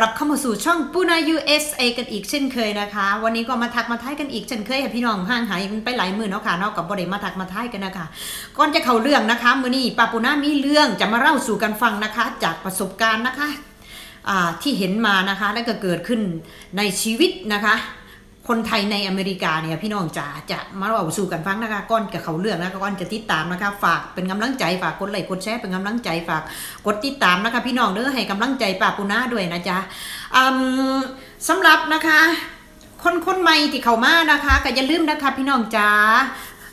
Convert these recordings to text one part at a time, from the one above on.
กลับเข้ามาสู่ช่องปูนา USA กันอีกเช่นเคยนะคะ วันนี้ก็มาทักมาทายกันอีกเช่นเคยค่ะพี่น้องห่างหายไปหลายมือเนาะค่ะเนอกกับบริมาทักมาทายกันนะคะก่อนจะเข้าเรื่องนะคะมือนี้ปาปูนามีเรื่องจะมาเล่าสู่กันฟังนะคะ จากประสบการณ์นะคะที่เห็นมานะคะและก็เกิดขึ้นในชีวิตนะคะ คนไทยในอเมริกาเนี่ยพี่น้องจ๋าจะมาเล่าสู่กันฟังนะคะก่อนกับเขาเรื่องนะคะก่อนจะติดตามนะคะฝากเป็นกำลังใจฝากกดไลค์กดแชร์เป็นกำลังใจฝากกดติดตามนะคะพี่น้องเด้อให้กำลังใจป้าปูนาด้วยนะจ๊ะอืมสำหรับนะคะ คนคนใหม่ที่เข้ามานะคะก็อย่าลืมนะคะพี่น้องจ๋า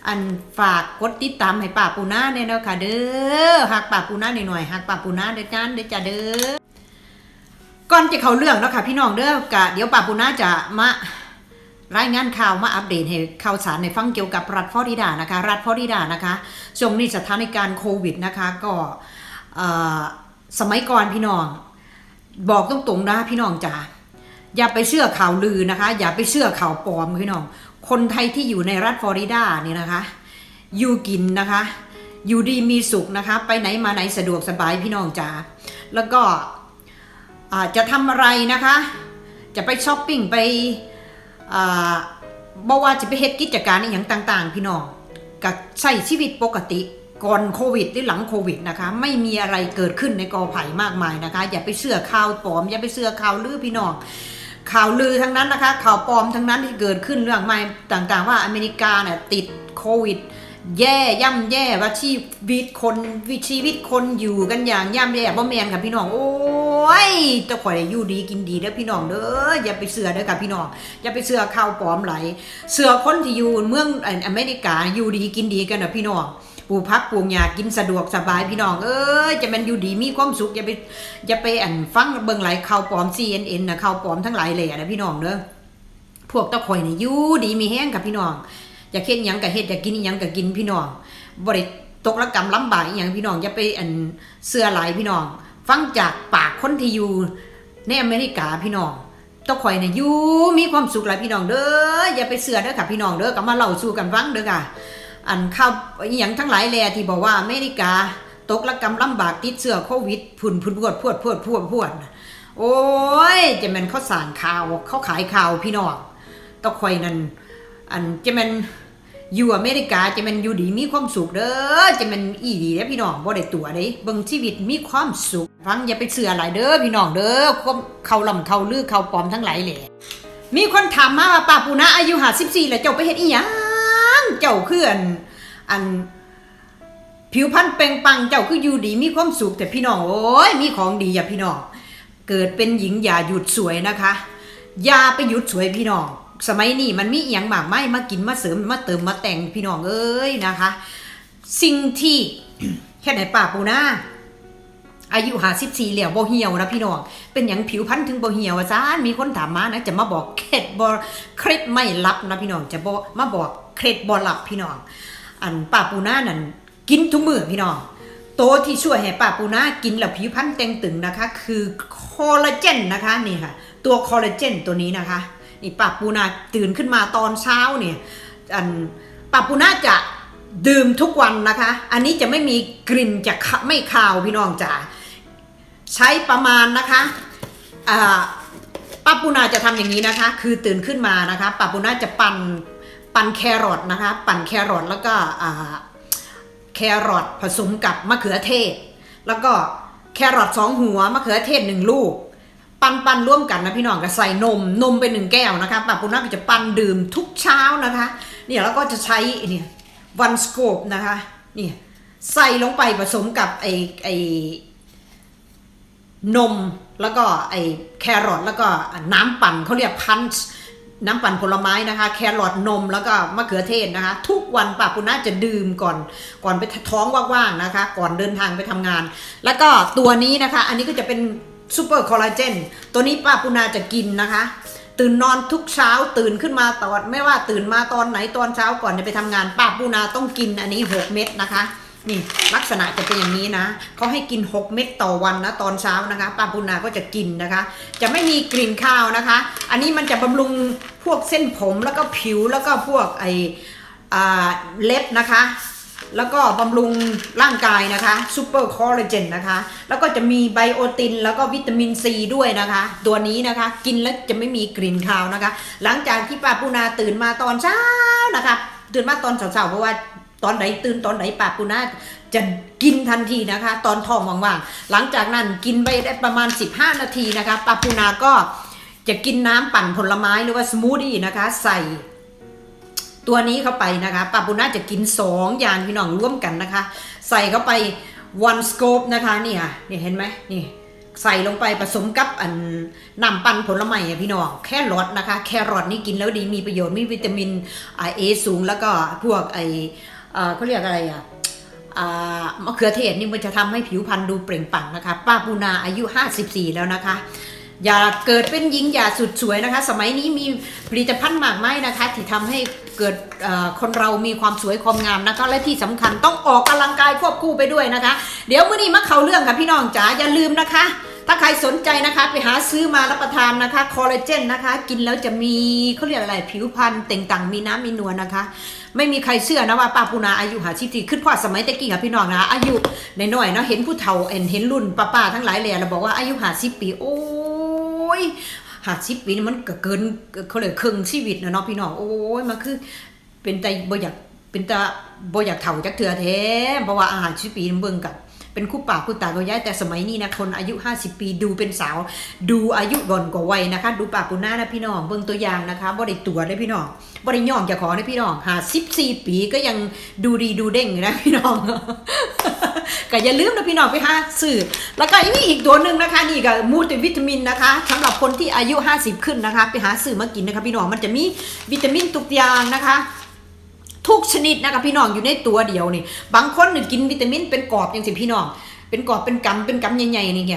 อันฝากกดติดตามให้ป้าปูนาเนี่ยนะคะเด้อหักป้าปูนาหน่อยๆหักป้าปูนาเด้อจ้าเด้อจ้าเด้อก่อนจะเข้าเรื่องเนาะค่ะพี่น้องเด้อกะเดี๋ยวป้าปูนาจะมา รายงานข่าวมาอัปเดตให้ข่าวสารในฟังเกี่ยวกับรัฐฟลอริดานะคะ รัฐฟลอริดานะคะช่วงนี้สถานการณ์โควิดนะคะก็สมัยก่อนพี่น้อง บอกตรงๆนะพี่น้องจ๋าอย่าไปเชื่อข่าวลือนะคะ อย่าไปเชื่อข่าวปลอมพี่น้อง คนไทยที่อยู่ในรัฐฟลอริดาเนี่ยนะคะ อยู่กินนะคะ อยู่ดีมีสุขนะคะ ไปไหนมาไหนสะดวกสบายพี่น้องจ๋าแล้วก็จะทำอะไรนะคะ จะไปช้อปปิ้งไป อ่าบอกว่าจะไปเฮ็ดกิจการอหย่างต่าง ๆ พี่น้องกับใช้ชีวิตปกติก่อนโควิดหรือหลังโควิดนะคะ ไม่มีอะไรเกิดขึ้นในกอไผ่มากมายนะคะ อย่าไปเชื่อข่าวปลอม อย่าไปเชื่อข่าวลือพี่น้องข่าวลือทั้งนั้นนะคะ ข่าวปลอมทั้งนั้นที่เกิดขึ้นเรื่องใหม่ต่างๆ ว่าอเมริกาเนี่ยติดโควิด แย่ย่ำแย่ว่าชีวิตคนวิชีวิตคนอยู่กันอย่างย่ำแย่บ่แมนค่ะพี่น้องโอ้ยแตะข่อยอยู่ดีกินดีเด้อพี่น้องเด้ออย่าไปเสือเด้อค่ะพี่น้องอย่าไปเสือข่าวปลอมไหล เสือคนที่อยู่เมืองอเมริกาอยู่ดีกินดีกันนะพี่น้องปลูกพักปลูกหญ้ากินสะดวกสบายพี่น้องเอ้ยจะมันอยู่ดีมีความสุขอย่าไปอย่าไปอันฟังเบิ่งไหลายข่าวปลอม CNN นะข่าวปลอมทั้งหลายเลยนะพี่น้องเด้อพวกตะข่อยนี่อยู่ดีมีแห้งค่ะพี่น้อง อยากเฮ็ดหยังก็เฮ็ดอยากกินหยังก็กินพี่น้องบ่ได้ตกระกรรมลำบากอหยังพี่น้องอย่าไปอันเสื้อหลายพี่น้อง ฟังจากปากคนที่อยู่ในอเมริกาพี่น้องต้องข่อยน่ะอยู่มีความสุขหลายพี่น้องเด้ออย่าไปเสือเด้อค่ะพี่น้องเด้อก็มาเล่าสู่กันฟังเด้อค่ะ อันข้าวอหยังทั้งหลายแลที่บอกว่าอเมริกา ตกระกรรมลำบากติดเสื้อโควิดพุ่นพุ่นพวดพวดพวดพวดพวดโอ้ยจะม่นเขาสางข่าวเขาขายข่าวพี่น้องต้องข่อยนั่นอันจะมัน อยู่อเมริกาจะมันอยู่ดีมีความสุขเด้อจะมันอีดีเด้อพี่น้องบ่ได้ตัวเด้เบิ่งชีวิตมีความสุขฟังอย่าไปเชื่อหลายเด้อพี่น้องเด้อความเขาลำเขาลือเขาปลอมทั้งหลายแหละมีคนถามมาว่าป้าปูนะอายุ54แล้วเจ้าไปเฮ็ดอีหยังเจ้าคืออันอันผิวพรรณเปล่งปังเจ้าคืออยู่ดีมีความสุขแต่พี่น้องโอ้ยมีของดีอย่าพี่น้องเกิดเป็นหญิงอย่าหยุดสวยนะคะ อย่าไปหยุดสวยพี่น้อง สมัยนี้มันมีอย่างมากไม่มากินมาเสริมมาเติมมาแต่งพี่น้องเอ้ยนะคะ สิ่งที่แค่ไหนป่าปูนาอายุหาสิบสี่เหลี่ยวบ่เหี่ยวนะพี่น้อง เป็นอย่างผิวพรรณถึงบ่เหี่ยวอาจารย์มีคนถามมานะจะมาบอกเคล็ดบ่เคล็ดไม่ลับนะพี่น้องจะบ่มาบอกเคล็ดบ่ลับพี่น้อง อันป้าปูนานั่นกินทุกมื้อพี่น้องโตที่ช่วยให้ป้าปูนากินแล้วผิวพรรณเต่งตึงนะคะ คือคอลลาเจนนะคะนี่ค่ะ ตัวคอลลาเจนตัวนี้นะคะ นี่ป้าปูนาตื่นขึ้นมาตอนเช้าเนี่ยอันป้าปูนาจะดื่มทุกวันนะคะ อันนี้จะไม่มีกลิ่นจะไม่คาวพี่น้องจ๋าใช้ประมาณนะคะอ่าป้าปูนาจะทำอย่างนี้นะคะ คือตื่นขึ้นมานะคะป้าปูนาจะปั่นปั่นแครอทนะคะ ปั่นแครอทแล้วก็แครอทผสมกับมะเขือเทศ แล้วก็แครอทสองหัวมะเขือเทศหนึ่งลูก ปั่นปั่นร่วมกันนะพี่น้องก็ใส่นมนมไปหนึ่งแก้วนะคะป้าปูนาก็จะปั่นดื่มทุกเช้านะคะเนี่ยแล้วก็จะใช้เนี่ยวันสโคปนะคะเนี่ยใส่ลงไปผสมกับไอไอนมแล้วก็ไอแครอทแล้วก็น้ำปั่นเขาเรียกพันช์น้ำปั่นผลไม้นะคะ แครอทนมแล้วก็มะเขือเทศนะคะ ทุกวันป้าปุณาจะดื่มก่อนก่อนไปท้องว่างๆนะคะ ก่อนเดินทางไปทำงาน แล้วก็ตัวนี้นะคะ อันนี้ก็จะเป็น ซูเปอร์คอลลาเจนตัวนี้ป้าปุณาจะกินนะคะ ตื่นนอนทุกเช้าตื่นขึ้นมาตอนไม่ว่าตื่นมาตอนไหนตอนเช้าก่อนจะไปทำงานป้าปูนาต้องกินอันนี้ 6 เม็ดนะคะนี่ลักษณะจะเป็นอย่างนี้นะเขาให้กิน 6 เม็ดต่อวันนะตอนเช้านะคะป้าปุนาก็จะกินนะคะ จะไม่มีกลิ่นข้าวนะคะ อันนี้มันจะบำรุงพวกเส้นผมแล้วก็ผิวแล้วก็พวกไออ่าเล็บนะคะ แล้วก็บำรุงร่างกายนะคะซูเปอร์คอลลาเจนนะคะ แล้วก็จะมีไบโอติน แล้วก็วิตามินซีด้วยนะคะ ตัวนี้นะคะกินแล้วจะไม่มีกลิ่นคาวนะคะ หลังจากที่ป้าปูนาตื่นมาตอนเช้านะคะ ตื่นมาตอนเช้าๆเพราะว่าตอนไหนตื่นตอนไหนป้าปูนาจะกินทันทีนะคะ ตอนท้องว่างๆหลังจากนั้นกินไปได้ประมาณ 15 นาทีนะคะป้าปูนาก็จะกินน้ำปั่นผลไม้หรือว่าสมูทตี้นะคะ ใส่ ตัวนี้เข้าไปนะคะปาปูน่าจะกิน 2 อย่างพี่น้องร่วมกันนะคะ ใส่เข้าไป one scoop นะคะเนี่ยนี่เห็นไหมนี่ใส่ลงไปผสมกับอันน้ำปั่นผลไม้อะพี่น้องแครอทนะคะ แครอทนี่กินแล้วดีมีประโยชน์มีวิตามินเอสูงแล้วก็พวกไอเอ่อเขาเรียกอะไรอะอ่ามะเขือเทศนี่มันจะทำให้ผิวพรรณดูเปล่งปลั่งนะคะ ป้าปูนาอายุ 54 แล้วนะคะ อย่าเกิดเป็นหญิงอย่าสุดสวยนะคะ สมัยนี้มีผลิตภัณฑ์มากมายนะคะ ที่ทำให้ เกิดคนเรามีความสวยความงามนะคะ และที่สำคัญต้องออกกำลังกายควบคู่ไปด้วยนะคะ เดี๋ยวมื้อนี้มาเข้าเรื่องค่ะพี่น้องจ๋าอย่าลืมนะคะ ถ้าใครสนใจนะคะ ไปหาซื้อมารับประทานนะคะคอลลาเจนนะคะ กินแล้วจะมีเขาเรียกอะไรผิวพรรณเต่งต่างมีน้ำมีนวลนะคะไม่มีใครเชื่อนะว่าป้าปูนาอายุหาชิตีขึ้นพอสมัยตะกี้ค่ะพี่น้องนะ อายุในน้อยเนาะเห็นผู้เฒ่าเอนเห็นรุ่นป้าๆทั้งหลายเลยเราบอกว่าอายุหาสิปี โอ้ย หาสิปีนี่มันก็เกินเขาเลยครึ่งชีวิตนะเนาะพี่น้องโอ้ยมันคือ เป็นใจบ่อยากเป็นตาบ่อยากเถ่าจักเถื่อแท้เพราะว่าอาหารชิปีมันเบิ่งกับ เป็นคู่ปากคู่ตาก็ย้ายแต่สมัยนี้นะคนอายุ 50 ปีดูเป็นสาว ดูอายุก่อนกว่าวัยนะคะ ดูปากกูหน้านะพี่น้องเบิ่งตัวอย่างนะคะบ่ได้ตัวได้พี่น้องบ่ได้ย่องจะขอนะพี่น้องหา14ปีก็ยังดูดีดูเด้งนะพี่น้องก็อย่าลืมนะพี่น้องไปหาซื้อแล้วก็มีอีกตัวหนึ่งนะคะ นี่ก็มูติวิตามินนะคะสำหรับคนที่อายุ 50 ขึ้นนะคะ ไปหาซื้อมากินนะคะ พี่น้องมันจะมีวิตามินทุกอย่างนะคะ ทุกชนิดนะคะพี่น้องอยู่ในตัวเดียวนี่ บางคนนี่กินวิตามินเป็นกรอบอย่างสิพี่น้อง เป็นกรอบเป็นกำเป็นกำใหญ่ๆนี่ไง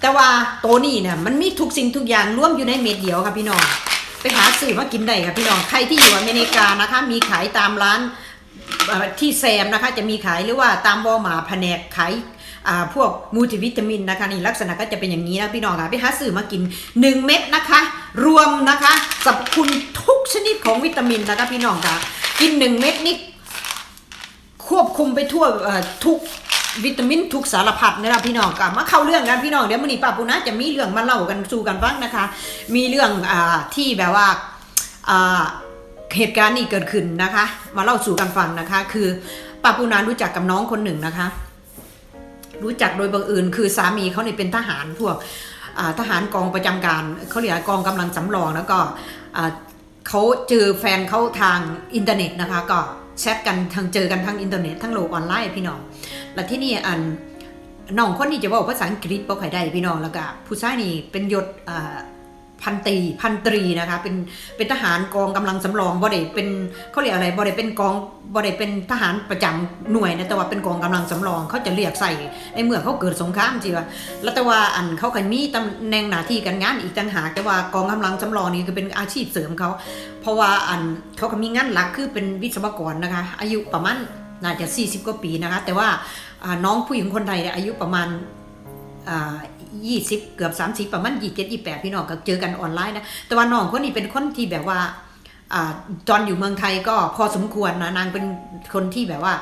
แต่ว่าตัวนี้เนี่ยมันมีทุกสิ่งทุกอย่างร่วมอยู่ในเม็ดเดียวค่ะพี่น้อง ไปหาซื้อมากินได้ค่ะพี่น้อง ใครที่อยู่อเมริกานะคะ มีขายตามร้านที่แซมนะคะ จะมีขายหรือว่าตามวอลมาร์แผนกขาย พวกมูติวิตามินนะคะนี่ลักษณะก็จะเป็นอย่างนี้นะพี่น้องค่ะไปหาซื้อมากิน 1 เม็ดนะคะ รวมนะคะสรรพคุณทุกชนิดของวิตามินนะคะพี่น้องค่ะกิน 1 เม็ดนี่ควบคุมไปทั่วทุกวิตามินทุกสารพัดนะครับพี่น้องกับมาเข้าเรื่องกันพี่น้องเดี๋ยวมันนี้ป้าปูนะจะมีเรื่องมาเล่ากันสู่กันฟังนะคะ มีเรื่องอที่แบบว่าอ่าเหตุการณ์นี้เกิดขึ้นนะคะ มาเล่าสู่กันฟังนะคะ คือป้าปูนารู้จักกับน้องคนหนึ่งนะคะ รู้จักโดยบังเอิญคือสามีเขาเนี่ยเป็นทหารพวกทหารกองประจำการเขาเรียกกองกำลังสำรองแล้วก็เขาเจอแฟนเขาทางอินเทอร์เน็ตนะคะก็แชทกันทางเจอกันทางอินเทอร์เน็ตทั้งโลกออนไลน์พี่น้อง แล้วที่นี่อันน้องคนนี้จะบอกภาษาอังกฤษบ่ค่อยได้พี่น้องแล้วก็ผู้ชายนี่เป็นยศ พันตรีพันตรีนะคะเป็นเป็นทหารกองกำลังสำรองบ่ได้เป็นเขาเรียกอะไรบ่ได้เป็นกองบ่ได้เป็นทหารประจำหน่วยนะแต่ว่าเป็นกองกำลังสำรองเขาจะเรียกใส่ในเมื่อเขาเกิดสงครามจีว่าแล้วแต่ว่าอันเขาก็มีตำแหน่งหน้าที่การงานอีกต่างหากแต่ว่ากองกำลังสำรองนี่คือเป็นอาชีพเสริมเขาเพราะว่าอันเขาก็มีงานหลักคือเป็นวิศวกรนะคะ อายุประมาณน่าจะ 40 กว่าปีนะคะ แต่ว่าน้องผู้หญิงคนไทยอายุประมาณ ยี่สิบเกือบสามสิบประมาณยี่เจ็ดยี่แปดพี่น้องก็เจอกันออนไลน์นะ แต่ว่าน้องคนนี้เป็นคนที่แบบว่าอตอนอยู่เมืองไทยก็พอสมควรนะนางเป็นคนที่แบบว่า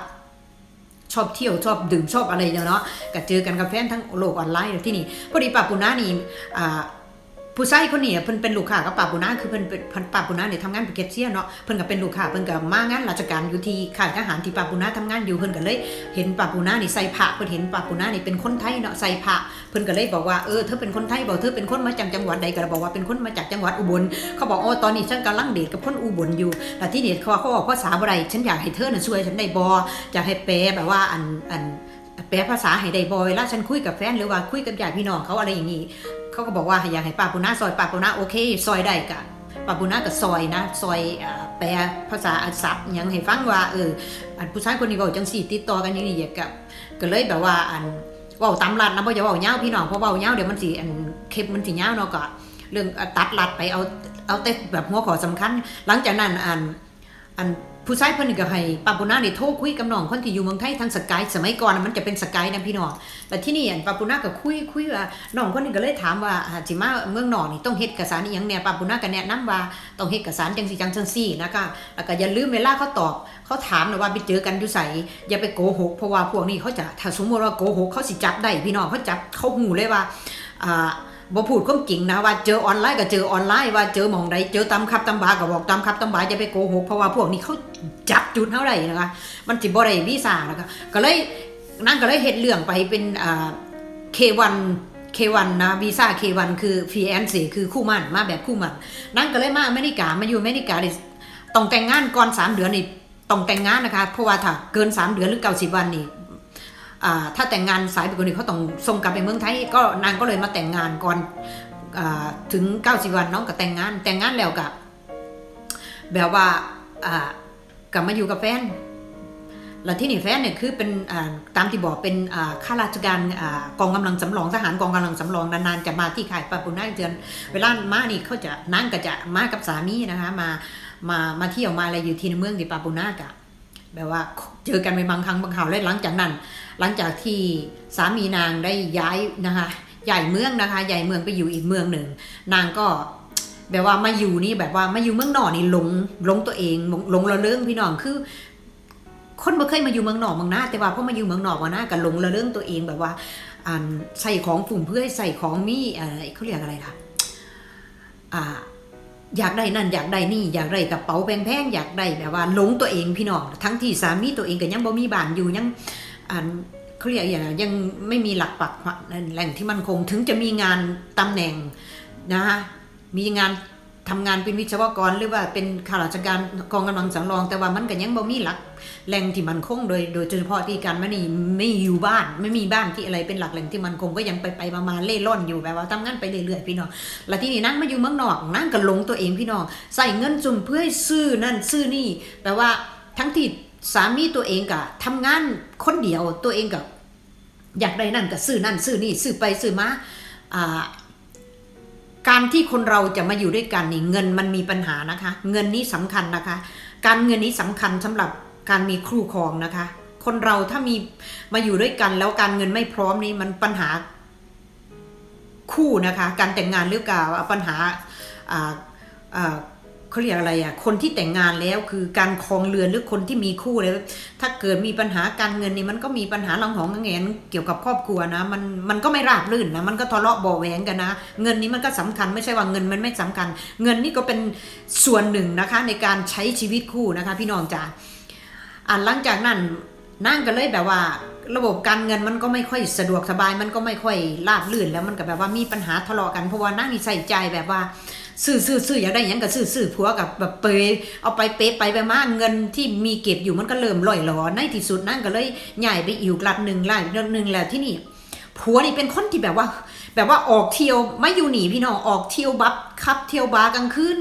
ชอบเที่ยวชอบดื่มชอบอะไรเนาะก็เจอกันกับแฟนทั้งโลกออนไลน์ที่นี่พอดีป้าปุนานี่ ผู้ชายคนนี้เพิ่นเป็นลูกค้ากับป้าปุนาคือเพิ่นเป็นเพิ่นป้าปุนาเนี่ยทำงานเป็นแคชเชียเนาะเพิ่นก็เป็นลูกค้าเพิ่นก็มางานราชการอยู่ที่ค่ายทหารที่ป้าปุนาทำงานอยู่เพิ่นก็เลย เห็นป้าปุนานี่ใส่ผ้าเพิ่นเห็นป้าปุนานี่เป็นคนไทยเนาะใส่ผ้าเพิ่นก็เลยบอกว่าเออเธอเป็นคนไทยบอกเธอเป็นคนมาจากจังหวัดใดก็บอกว่าเป็นคนมาจากจังหวัดอุบลเขาบอกโอ๋อตอนนี้ฉันกำลังเดทกับคนอุบลอยู่แล้วที่เดทเขาว่าเขาบอกภาษาบ่ได้ฉันอยากให้เธอน่ะช่วยฉันได้บ่อยากให้แปลแบบว่าอันอัน แปลภาษาให้ได้บอยเวลาฉันคุยกับแฟนหรือว่าคุยกับญาติพี่น้องเขาอะไรอย่างนี้เขาก็บอกว่าอยากให้ป้าปุนาซอยป้าปุนาโอเค ซอยได้กะป้าปุนาก็ซอยนะซอยแปลภาษาอักษรอหยังให้ฟังว่าเอออันผู้ชายคนนี้บอกจังสี่ติดต่อกันอย่างนี้กับก็เลยแบบว่าอันว่าตามรัดนะเพราะจะว่าเงาวพี่น้องเพราะว่าเงาวเดี๋ยวมันสิอันคลิปมันสิเงาวเนาะก็เรื่องตัดรัดไปเอาเอาแต่แบบหัวข้อสำคัญ หลังจากนั้นอันอัน ผู้ชายเพิ่นก็ให้ปาปูนาได้โทรคุยกับน้องคนที่อยู่เมืองไทยทางสกายสมัยก่อนมันจะเป็นสกายนะพี่น้องแต่ที่นี่อันปาปูนาก็คุยคุยว่าน้องคนนี้ก็เลยถามว่าอ่าสิมาเมืองนอกนี่ต้องเฮ็ดเอกสารอีหยังแน่ปาปูนาก็แนะนำว่าต้องเฮ็ดเอกสารจังซี่จังจังซี่นะคะแล้วก็อย่าลืมเวลาเขาตอบเขาถามนะว่าไปเจอกันอยู่ไสอย่าไปโกหกเพราะว่าพวกนี้เขาจะถ้าสมมติว่าโกหกเขาสิจับได้พี่น้องเขาจับเขาหูเลยว่าอ่า บ่พูดความจริงนะว่าเจอออนไลน์ก็เจอออนไลน์ว่าเจอหมองใดเจอตามคับตาบาก็บอกตามคับตาบาอย่าไปโกหกเพราะว่าพวกนี้เขาจับจุดเท่าไหร่นะคะมันสิบ่ได้วีซ่านะคะก็เลยนั่นก็เลยเฮ็ดเรื่องไปเป็นอ่า K1 K1 นะวีซ่า K1 คือฟรีแอนซีคือคู่มั่นมาแบบคู่มั่นนั่นก็เลยมาอเมริกามาอยู่อเมริกาต้องแต่งงานก่อน3เดือนนี่ต้องแต่งงานนะคะเพราะว่าถ้าเกิน3เดือนหรือ90วันนี่ ถ้าแต่งงานสายไปกว่นเขาต้องส่งกลับไปเมืองไทยก็นางก็เลยมาแต่งงานก่อนอถึง 90 วันน้องก็แต่งงาน แต่งงานแล้วกับแบบว่ากลับมาอยู่กับแฟนแล้วที่นี่แฟนเนี่ยคือเป็นตามที่บอกเป็นข้าราชการอกองกำลังสำรองทหารกองกำลังสำรองนานๆจะมาที่ค่ายปาปุนาเดือน เวลามานี่เขาจะนั่งก็จะมากับสามีนะคะมามามาเที่ยวมาอะไรอยู่ที่ในเมืองที่ปาปุนากะ แบบว่าเจอกันไปบางครั้งบางคราวแล้วหลังจากนั้น หลังจากที่สามีนางได้ย้ายนะคะใหญ่เมืองนะคะใหญ่เมืองไปอยู่อีกเมืองหนึ่ง นางก็แบบว่ามาอยู่นี่แบบว่ามาอยู่เมืองนอกนี่หลงหลงตัวเองหลงลงระเริงพี่น้องคือ คนบ่เคยมาอยู่เมืองนอกเมืองหน้า แต่ว่าพอมาอยู่เมืองนอกว่าหน้ากันหลงระเริงตัวเองแบบว่าใส่ของฝุ่มเพื่อใส่ของมีเอ่อเขาเรียกอะไรล่ะอ่า อยากได้นั่นอยากได้นี่อยากได้กระเป๋าแพงๆอยากได้แบบว่าหลงตัวเองพี่น้องทั้งที่สามีตัวเองก็ยังบ่มีบ้านอยู่ยังอ่านเขาเรียกอย่างยังไม่มีหลักปักแหล่งที่มั่นคง ถึงจะมีงานตำแหน่งนะคะมีงาน ทำงานเป็นวิศวกรหรือว่าเป็นข้าราชการกองกำลังสำรอง แต่ว่ามันก็ยังบ่มีหลักแหล่งที่มันคง โดยโดยเฉพาะที่การไม่นี่ไม่อยู่บ้าน ไม่มีบ้านที่อะไรเป็นหลักแหล่งที่มันคงก็ยังไปไปมาๆเล่ร่อนอยู่แบบว่าทำงานไปเรื่อยๆพี่น้องแล้วที่นี่นั่งมาอยู่เมืองนอกนั่งก็หลงตัวเองพี่น้องใส่เงินจุ่มเพื่อให้ซื้อนั่นซื้อนี่แปลว่าทั้งที่สามีตัวเองกะทำงานคนเดียวตัวเองกับอยากได้นั่นก็ซื้อนั่นซื้อนี่ซื้อไปซื้อมาอ่า การที่คนเราจะมาอยู่ด้วยกันนี่เงินมันมีปัญหานะคะ เงินนี้สำคัญนะคะ การเงินนี้สำคัญสำหรับการมีครูครองนะคะ คนเราถ้ามีมาอยู่ด้วยกันแล้วการเงินไม่พร้อมนี่มันปัญหาคู่นะคะ การแต่งงานหรือกาปัญหาอ่าอ่า เขาเรียกอะไรอะ คนที่แต่งงานแล้วคือการครองเรือนหรือคนที่มีคู่แล้ว ถ้าเกิดมีปัญหาการเงินนี่มันก็มีปัญหาลังหองกังแงนเกี่ยวกับครอบครัวนะ มันมันก็ไม่ราบรื่นนะ มันก็ทะเลาะบาะแหวงกันนะ เงินนี้มันก็สำคัญไม่ใช่ว่าเงินมันไม่สำคัญ เงินนี่ก็เป็นส่วนหนึ่งนะคะ ในการใช้ชีวิตคู่นะคะ พี่น้องจ๋าอ่าหลังจากนั้นนั่งกันเลยแบบว่าระบบการเงินมันก็ไม่ค่อยสะดวกสบายมันก็ไม่ค่อยราบรื่นแล้วมันก็แบบว่ามีปัญหาทะเลาะกันเพราะว่านั่งนี่ใส่ใจแบบว่า ซื้อซื้อซื้ออยากได้ยังก็ซื้อซื้อผัวกับแบบเปยเอาไปเปไปไปมาเงินที่มีเก็บอยู่มันก็เริ่มลอยหลอในที่สุดนั่งก็เลยใหญ่ไปอีกรัดหนึ่งไล่รัดหนึ่งแล้วที่นี่ผัวนี่เป็นคนที่แบบว่า แบบว่าออกเที่ยวไม่อยู่หนีพี่น้องออกเที่ยวบับขับ เที่ยวบาร์กลางคืน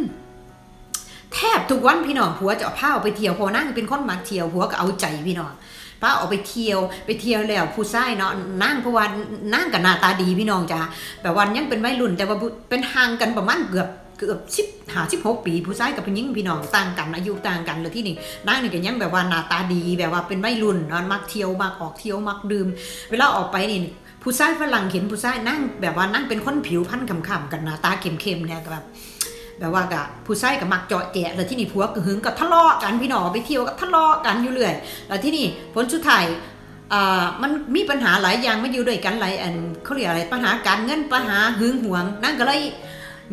แทบทุกวันพี่น้องผัวจะเอาผ้าออกไปเที่ยวเพอนั่งเป็นคนมักเที่ยวผัวก็เอาใจพี่น้องป้าออกไปเที่ยวไปเที่ยวแล้วผู้ชายเนาะนั่งเพราะว่านั่งกับหน้าตาดีพี่น้องจ้าแบบวันยังเป็นวัยรุ่นแต่ว่าเป็นห่างกันประมาณเกือบ เกือบสิบหาสิบหกปี ผู้ชายกับผู้หญิงพี่น้องต่างกันอายุต่างกันเลยที่นี่นั่งนี่ก็ยังแบบว่าหน้าตาดีแบบว่าเป็นวัยรุ่นนาะมักเที่ยวมักออกเที่ยวมักดื่ม เวลาออกไปนี่ผู้ชายฝรั่งเห็นผู้ชายนั่งแบบว่านั่งเป็นคนผิวพรรณขำๆกันหน้าตาเข้มๆเนี่ยก็แบบแบบว่ากับผู้ชายกับมักเจาะแจะ แล้วที่นี่ผัวกับหึงกับทะเลาะกันพี่น้องไปเที่ยวกับทะเลาะกันอยู่เรื่อย แล้วที่นี่ผลสุดท้ายอ่ามันมีปัญหาหลายอย่างมาอยู่ด้วยกันหลายอันเขาเรียกอะไรปัญหาการเงินปัญหาหึงหวงนั่นก็เลย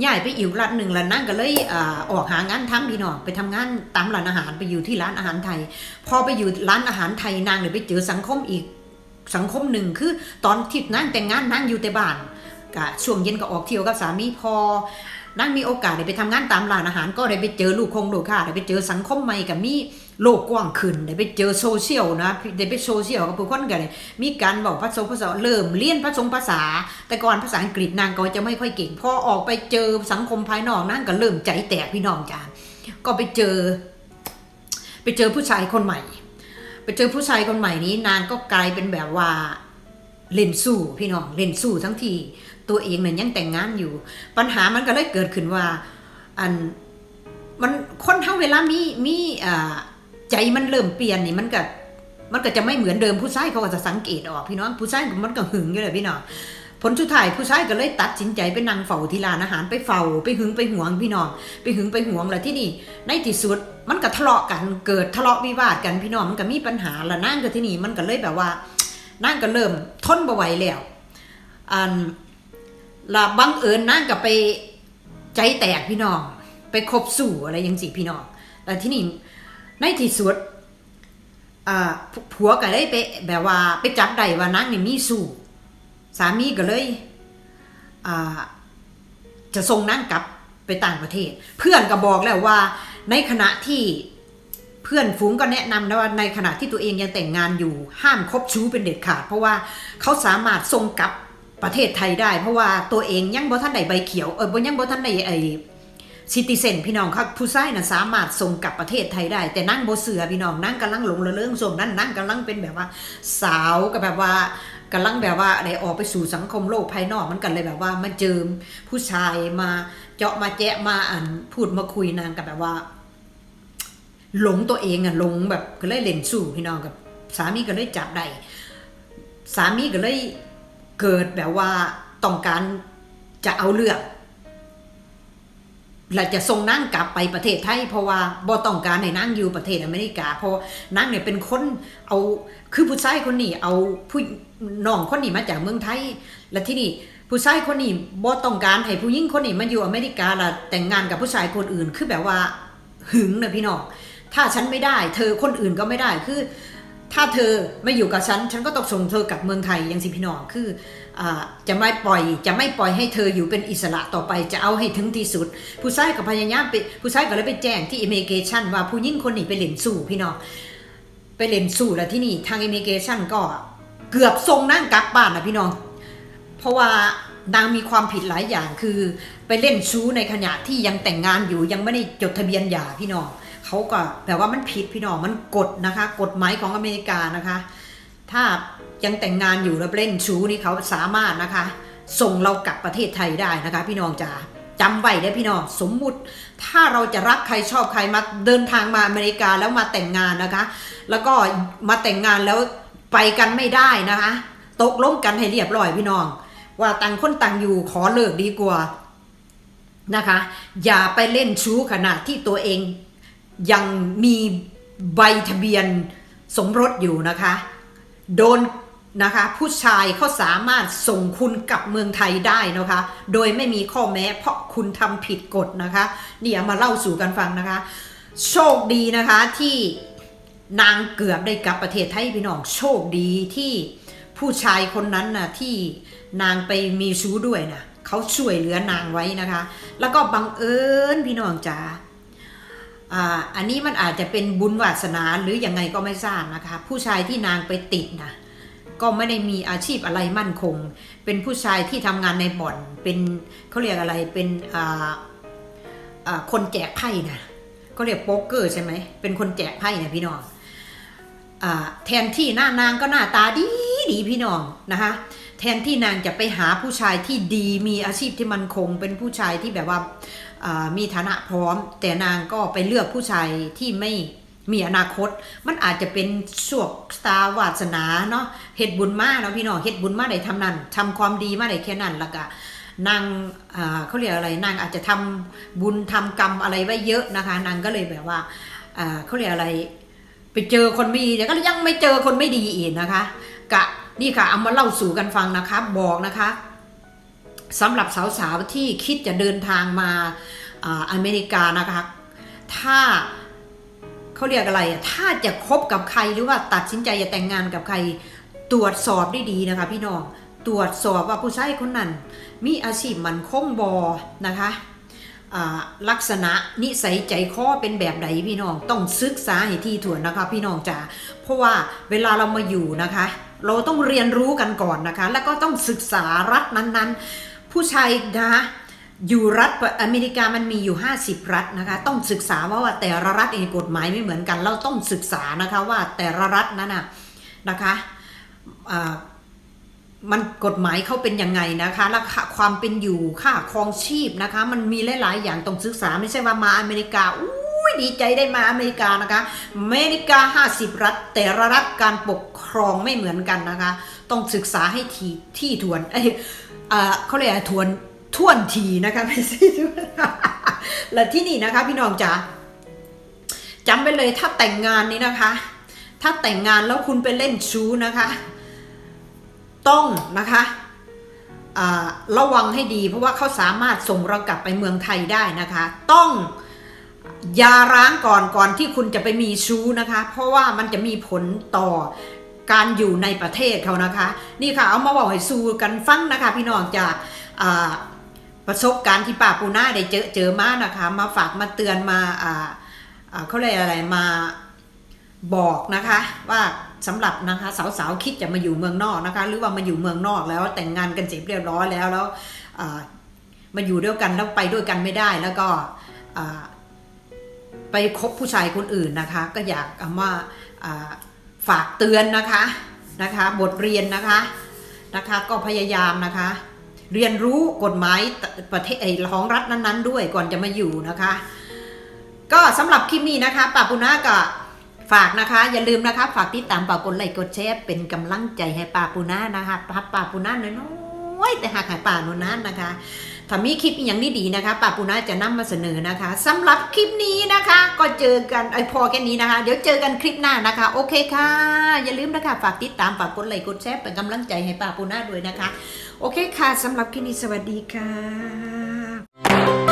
ย้ายไปอีกรัฐหนึ่งแล้วนั่งก็เลยอออกหางานทำพี่น้องไปทำงานตามร้านอาหารไปอยู่ที่ร้านอาหารไทย พอไปอยู่ร้านอาหารไทยนางเลยไปเจอสังคมอีกสังคมหนึ่งคือตอนที่นั่งแต่งงานนั่งอยู่แต่บ้านกะช่วงเย็นก็ออกเที่ยวกับสามีพอ นั่งมีโอกาสได้ไปทำงานตามร้านอาหาร ก็ได้ไปเจอลูกคงลูกค้าได้ไปเจอสังคมใหม่กับมีโลกกว้างขึ้นได้ไปเจอโซเชียลนะได้ไปโซเชียลกับผู้คนกันเลยมีการบอกภาษาภาษาเริ่มเรียนภาษาภาษา แต่ก่อนภาษาอังกฤษนางก็จะไม่ค่อยเก่งพอออกไปเจอสังคมภายนอกนั่งก็เริ่มใจแตกพี่น้องจานก็ไปเจอ ไปเจอผู้ชายคนใหม่ ไปเจอผู้ชายคนใหม่นี้นางก็กลายเป็นแบบว่าเล่นสู้พี่น้องเล่นสู้ทั้งที ตัวเองเนี่ยยังแต่งงานอยู่ ปัญหามันก็เลยเกิดขึ้นว่า อันมันคนเท่าเวลามีมีอ่าใจมันเริ่มเปลี่ยนนี่มันก็มันก็จะไม่เหมือนเดิมผู้ชายเขาก็จะสังเกตออกพี่น้องผู้ชายมันก็หึงอยู่เลยพี่น้องผลสุดท้ายผู้ชายก็เลยตัดสินใจไปนั่งเฝ้าที่ร้านอาหารไปเฝ้าไปหึงไปหวงพี่น้องไปหึงไปหวงแล้วที่นี่ในที่สุดมันก็ทะเลาะกันเกิดทะเลาะวิวาทกันพี่น้องมันก็มีปัญหาแล้วนั่งก็ที่นี่มันก็เลยแบบว่านั่งก็เริ่มทนบ่ไหวแล้วอัน ละบังเอิญนั่งก็ไปใจแตกพี่น้อง ไปคบสู่อะไรยังสิพี่น้องแล้วที่นี่ในที่สุดผัวก็เลยไปแบบว่าไปจับได้ว่านางนี่มีสู่ สามีก็เลยจะส่งนางกลับไปต่างประเทศ เพื่อนก็บอกแล้วว่า ในขณะที่เพื่อนฝูงก็แนะนำนะว่าในขณะที่ตัวเองยังแต่งงานอยู่ห้ามคบชู้เป็นเด็ดขาด เพราะว่าเขาสามารถส่งกลับ ประเทศไทยได้ เพราะว่าตัวเองยังบ่ท่านใดใบเขียวเออบ่ยังบ่ท่านใดไอซิติเซนพี่น้องครับผู้ชายน่ะสามารถส่งกลับประเทศไทยได้ แต่นั่งโบเสือพี่น้องนั่งกำลังหลงระเริงส่งนั่นนั่งกำลังเป็นแบบว่าสาวกับแบบว่ากำลังแบบว่าได้ออกไปสู่สังคมโลกภายนอกมันกันเลยแบบว่ามาเจิมผู้ชายมาเจาะมาแจ๊ะมาอ่านพูดมาคุยนางกับแบบว่า หลงตัวเองอะหลงแบบก็เลยเล่นสู่พี่น้องกับ สามีก็เลยจับได้สามีก็เลย เกิดแบบว่าต้องการจะเอาเรื่องและจะส่งนั่งกลับไปประเทศไทยเพราะว่าบ่ต้องการให้นั่งอยู่ประเทศอเมริกา เพราะนั่งเนี่ยเป็นคนเอาคือผู้ชายคนนี้เอาผู้น้องคนนี้มาจากเมืองไทย และที่นี่ผู้ชายคนนี้บ่ต้องการให้ผู้หญิงคนนี้มาอยู่อเมริกาและแต่งงานกับผู้ชายคนอื่นคือแบบว่าหึงนะพี่น้องถ้าฉันไม่ได้ เธอคนอื่นก็ไม่ได้คือ ถ้าเธอไม่อยู่กับฉัน ฉันก็ต้องส่งเธอกลับเมืองไทยยังสิพี่น้องคืออจะไม่ปล่อยจะไม่ปล่อยให้เธออยู่เป็นอิสระต่อไปจะเอาให้ถึงที่สุด ผู้ชายกับพยายามไปผู้ชายก็เลยไปแจ้งที่อิมิเกชันว่าผู้หญิงคนนี้ไปเล่นสู่พี่น้องไปเล่นสู่แล้วที่นี่ทางอิมิเกชันก็เกือบส่งนั่งกลับบ้านนะพี่น้อง เพราะว่านางมีความผิดหลายอย่างคือ ไปเล่นชู้ในขณะที่ยังแต่งงานอยู่ยังไม่ได้จดทะเบียนหย่าพี่น้อง เขาก็แบบว่ามันผิดพี่น้องมันกฎนะคะ กฎหมายของอเมริกานะคะ ถ้ายังแต่งงานอยู่แล้วเล่นชู้นี่เขาสามารถนะคะ ส่งเรากลับประเทศไทยได้นะคะ พี่น้องจ๋าจำไว้ได้พี่น้องสมมุติถ้าเราจะรักใครชอบใครมาเดินทางมาอเมริกาแล้วมาแต่งงานนะคะ แล้วก็มาแต่งงานแล้วไปกันไม่ได้นะคะ ตกลงกันให้เรียบร้อยพี่น้อง ว่าต่างคนต่างอยู่ขอเลิกดีกว่านะคะ อย่าไปเล่นชู้ขณะที่ตัวเอง ยังมีใบทะเบียนสมรสอยู่นะคะ โดนนะคะผู้ชายเขาสามารถส่งคุณกลับเมืองไทยได้นะคะ โดยไม่มีข้อแม้เพราะคุณทำผิดกฎนะคะนี่เอามาเล่าสู่กันฟังนะคะ โชคดีนะคะที่นางเกือบได้กลับประเทศไทยพี่น้องโชคดีที่ผู้ชายคนนั้นน่ะที่นางไปมีชู้ด้วยนะเขาช่วยเหลือนางไว้นะคะ แล้วก็บังเอิญพี่น้องจ๋า อันนี้มันอาจจะเป็นบุญวาสนาหรือยังไงก็ไม่ทราบนะคะ ผู้ชายที่นางไปติดนะก็ไม่ได้มีอาชีพอะไรมั่นคง เป็นผู้ชายที่ทำงานในบ่อน เป็นเขาเรียกอะไรเป็นคนแจกไพ่นะเขาเรียกโป๊กเกอร์ใช่ไหมเป็นคนแจกไพ่นะพี่น้องอแทนที่หน้านางก็หน้าตาดีดีพี่น้องนะคะแทนที่นางจะไปหาผู้ชายที่ดีมีอาชีพที่มั่นคง เป็นผู้ชายที่แบบว่ามีฐานะพร้อม แต่นางก็ไปเลือกผู้ชายที่ไม่มีอนาคต มันอาจจะเป็นสวกสตาร์วาสนาเนาะเฮ็ดบุญมาเนาะพี่น้องเฮ็ดบุญมาได้ทำนั่นทำความดีมาได้แค่นั้นล้วก็นางเขาเรียกอะไรนางอาจจะทำบุญทำกรรมอะไรไว้เยอะนะคะ นางก็เลยแบบว่าอ่าเขาเรียกอะไร ไปเจอคนไม่ดีแต่ก็ยังไม่เจอคนไม่ดีอีกนะคะ กะนี่ค่ะเอามาเล่าสู่กันฟังนะคะ บอกนะคะ สำหรับสาวๆที่คิดจะเดินทางมาอาเมริกานะคะ ถ้าเขาเรียกอะไร ถ้าจะคบกับใครหรือว่าตัดสินใจจะแต่งงานกับใครตรวจสอบได้ดีนะคะพี่น้อง ตรวจสอบว่าผู้ชายคนนั้น มีอาชีพมันคงบอนะคะลักษณะนิสัยใจคอเป็นแบบไหนพี่น้องต้องศึกษาให้ที่ถ่วนนะคะ พี่น้องจ๋าเพราะว่าเวลาเรามาอยู่นะคะ เราต้องเรียนรู้กันก่อนนะคะ แล้วก็ต้องศึกษารัฐนั้นๆ ผู้ชายนะคะอยู่รัฐอเมริกามันมีอยู่ 50 รัฐนะคะต้องศึกษาว่าว่าแต่ละรัฐเองกฎหมายไม่เหมือนกัน เราต้องศึกษานะคะว่าแต่ละรัฐนั้นนะนะคะมันกฎหมายเขาเป็นยังไงนะคะและค่าความเป็นอยู่ค่าครองชีพนะคะ มันมีหลายๆ อย่างต้องศึกษาไม่ใช่ว่ามาอเมริกาอุ้ยดีใจได้มาอเมริกานะคะอเมริกา 50 รัฐ แต่ละรัฐการปกครองไม่เหมือนกันนะคะ ต้องศึกษาให้ทีที่ทวน เขาเรียกอะไรทวนท่วนทีนะคะไม่ใช่ทวนและที่นี่นะคะ พี่น้องจ๋าจำไปเลยถ้าแต่งงานนี้นะคะ ถ้าแต่งงานแล้วคุณไปเล่นชู้นะคะ ต้องนะคะระวังให้ดี เพราะว่าเขาสามารถส่งเรากลับไปเมืองไทยได้นะคะ ต้องอยาร้างก่อนก่อนที่คุณจะไปมีชู้นะคะ เพราะว่ามันจะมีผลต่อ การอยู่ในประเทศเขานะคะ นี่ค่ะเอามาบอกให้สู้กันฟังนะคะ พี่น้องจากประสบการณ์ที่ป้าปูน่าได้เจอเจอมานะคะ มาฝากมาเตือนมาเขาเรียกอะไรมาบอกนะคะ ว่าสำหรับนะคะสาวๆคิดจะมาอยู่เมืองนอกนะคะ หรือว่ามาอยู่เมืองนอกแล้วแต่งงานกันเสร็จเรียบร้อยแล้วแล้วมาอยู่ด้วยกันแล้วไปด้วยกันไม่ได้แล้วก็ไปคบผู้ชายคนอื่นนะคะ ก็อยากเอามา ฝากเตือนนะคะนะคะ บทเรียนนะคะนะคะก็พยายามนะคะ เรียนรู้กฎหมายประเทศไอ้ของรัฐนั้นๆ ด้วยก่อนจะมาอยู่นะคะ ก็สำหรับคลิปนี้นะคะปาปุณาก็ฝากนะคะ อย่าลืมนะคะ ฝากติดตามฝากกดไลค์กดแชร์เป็นกำลังใจให้ปาปุณานะคะปาป้าปุณาน้อยๆแต่หากหายป้าโนนนั้นนะคะ ถ้ามีคลิปอย่างนี้ดีนะคะป้าปูนาจะนำมาเสนอนะคะสำหรับคลิปนี้นะคะ ก็เจอกันไอพอแค่นี้นะคะ เดี๋ยวเจอกันคลิปหน้านะคะ โอเคค่ะ อย่าลืมนะคะฝากติดตามฝากกดไลค์กดแชร์เป็นกำลังใจให้ป้าปูนาด้วยนะคะ โอเคค่ะสำหรับคลิปนี้สวัสดีค่ะ